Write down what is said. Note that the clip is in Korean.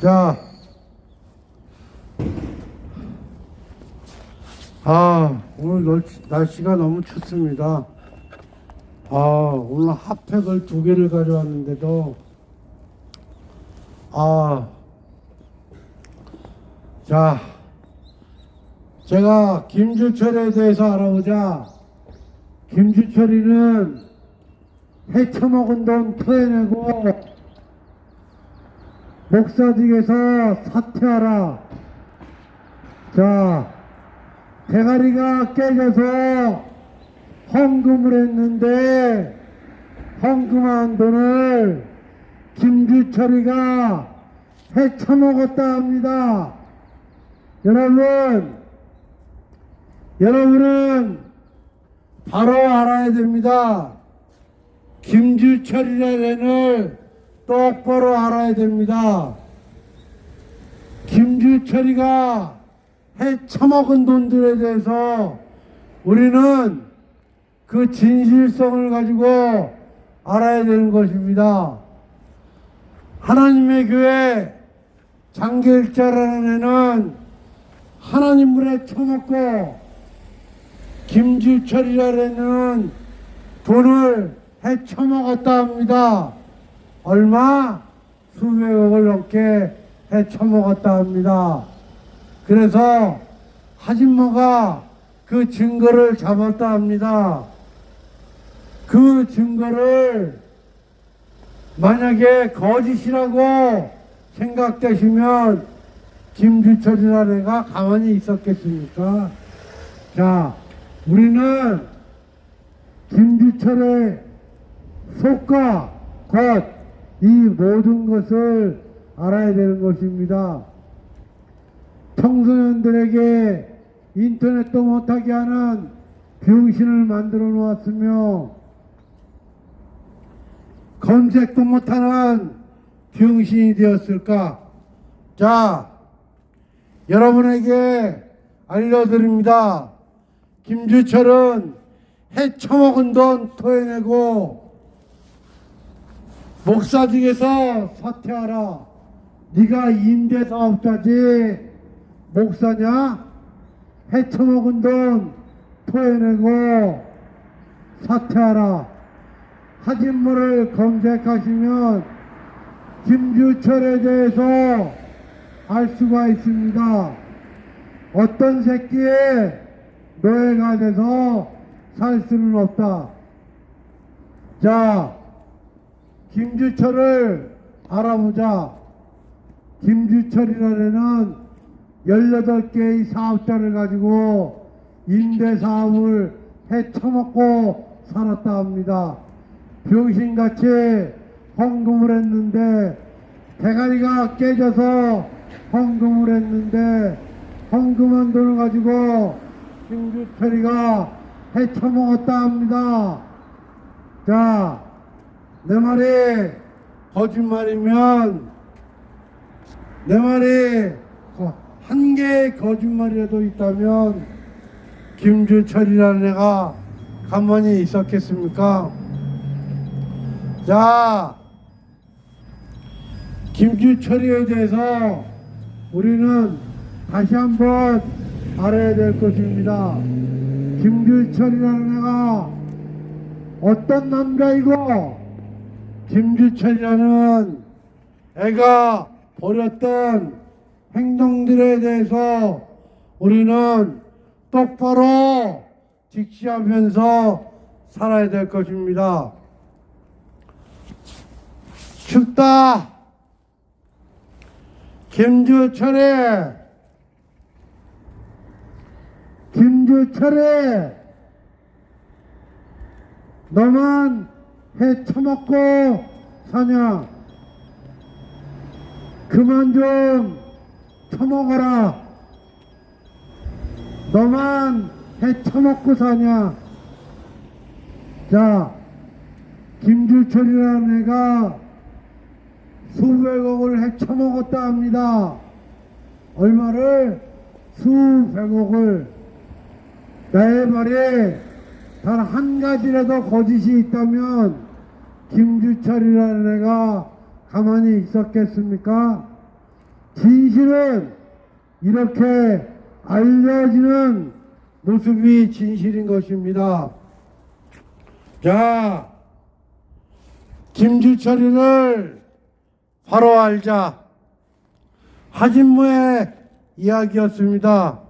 자, 아, 오늘 날씨, 날씨가 너무 춥습니다. 아, 오늘 핫팩을 두 개를 가져왔는데도, 아, 자, 제가 김주철에 대해서 알아보자. 김주철이는 해쳐먹은 돈 토해내고 목사직에서 사퇴하라. 자, 대가리가 깨져서 헌금을 했는데 헌금한 돈을 김주철이가 해쳐먹었다 합니다. 여러분, 여러분은 바로 알아야 됩니다. 김주철이라는 똑바로 알아야 됩니다. 김주철이가 해 처먹은 돈들에 대해서 우리는 그 진실성을 가지고 알아야 되는 것입니다. 하나님의 교회 장계일자라는 애는 하나님 물에 처먹고 김주철이라는 돈을 해 처먹었다 합니다. 얼마? 수백억을 넘게 해 처먹었다 합니다. 그래서 하진모가 그 증거를 잡았다 합니다. 그 증거를 만약에 거짓이라고 생각되시면 김주철이라는 애가 가만히 있었겠습니까? 자, 우리는 김주철의 속과 겉, 이 모든 것을 알아야 되는 것입니다. 청소년들에게 인터넷도 못하게 하는 병신을 만들어 놓았으며, 검색도 못하는 병신이 되었을까? 자, 여러분에게 알려드립니다. 김주철은 해 처먹은 돈 토해내고 목사직에서 사퇴하라. 네가 임대사업자지 목사냐? 해 처먹은 돈 토해내고 사퇴하라. 하진모를 검색하시면 김주철에 대해서 알 수가 있습니다. 어떤 새끼에 노예가 돼서 살 수는 없다. 자, 김주철을 알아보자. 김주철이라는 18개의 사업자를 가지고 임대사업을 해 처먹고 살았다 합니다. 병신같이 헌금을 했는데 대가리가 깨져서 헌금을 했는데 헌금한 돈을 가지고 김주철이가 해 처먹었다 합니다. 자, 내 말이 거짓말이면 내 말이 한 개의 거짓말이라도 있다면 김주철이라는 애가 가만히 있었겠습니까? 자, 김주철이에 대해서 우리는 다시 한번 알아야 될 것입니다. 김주철이라는 애가 어떤 남자이고 김주철이라는 애가 벌였던 행동들에 대해서 우리는 똑바로 직시하면서 살아야 될 것입니다. 춥다. 김주철의 김주철의 너만 해 처먹고 사냐? 그만 좀 처먹어라. 너만 해 처먹고 사냐? 자, 김주철이라는 애가 수백억을 해 처먹었다 합니다. 얼마를? 수백억을. 나의 말에 단 한 가지라도 거짓이 있다면 김주철이라는 애가 가만히 있었겠습니까? 진실은 이렇게 알려지는 모습이 진실인 것입니다. 자, 김주철이를 바로 알자. 하진무의 이야기였습니다.